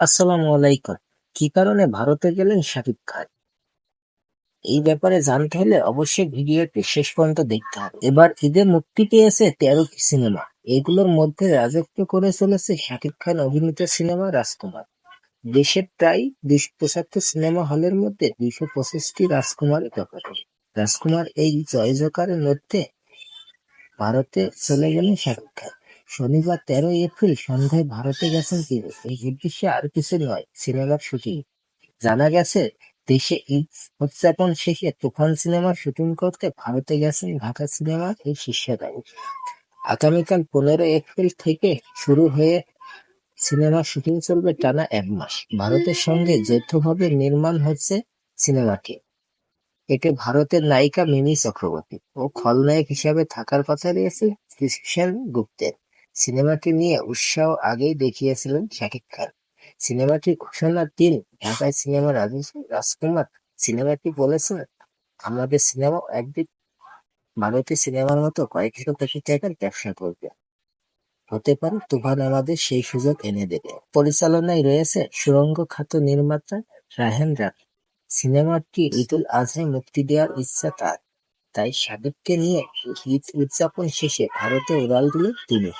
আসসালামু আলাইকুম। কি কারণে ভারতে গেলেন শাকিব খান? এই ব্যাপারে জানতে হলে অবশ্যই ভিডিওটি শেষ পর্যন্ত দেখতে হবে। এবার ঈদে মুক্তি পেয়েছে তেরোটি সিনেমা। এগুলোর মধ্যে রাজত্ব করে চলেছে শাকিব খান অভিনীত সিনেমা রাজকুমার। দেশের প্রায় দুইশো পঁচাত্তর সিনেমা হলের মধ্যে দুইশো পঁচিশটি রাজকুমারের ব্যাপারে। রাজকুমার এই জয় জকারের মধ্যে ভারতে চলে গেলেন শাকিব খান। শনিবার তেরোই এপ্রিল সন্ধ্যায় ভারতে গেছেন তিনি। এই উদ্দেশ্যে আর কিছু নয়, সিনেমার শুটিং। জানা গেছে, দেশে ঈদ উদযাপন শেষে তুফান সিনেমার শুটিং করতে ভারতে গেছেন ঢাকা সিনেমার এই শীর্ষদায়ী আগামীকাল পনেরো এপ্রিল থেকে শুরু হয়ে সিনেমার শুটিং চলবে টানা এক মাস। ভারতের সঙ্গে যৌথভাবে নির্মাণ হচ্ছে সিনেমাটি। এতে ভারতের নায়িকা মিমি চক্রবর্তী ও খলনায়ক হিসাবে থাকার কথা রয়েছে কৃষণ গুপ্তের। সিনেমাটি নিয়ে উৎসাহ আগেই দেখিয়েছিলেন শাকিব খান। সিনেমাটির ঘোষণার দিন ঢাকায় সিনেমা রাজকুমার সিনেমাটি বলেছেন আমাদের সিনেমা একদিন ভারতীয় সিনেমার মতো কয়েকশো কোটি টাকার ব্যবসা করবে। হতে পারে তুফান আমাদের সেই সুযোগ এনে দেবে। পরিচালনায় রয়েছে সুরঙ্গ খাত নির্মাতা রাহেন রাফি সিনেমাটি ঈদুল আজহায় মুক্তি দেওয়ার ইচ্ছা তার। তাই সাকিবকে নিয়ে ঈদ উদযাপন শেষে ভারতে উড়াল দিল তিনি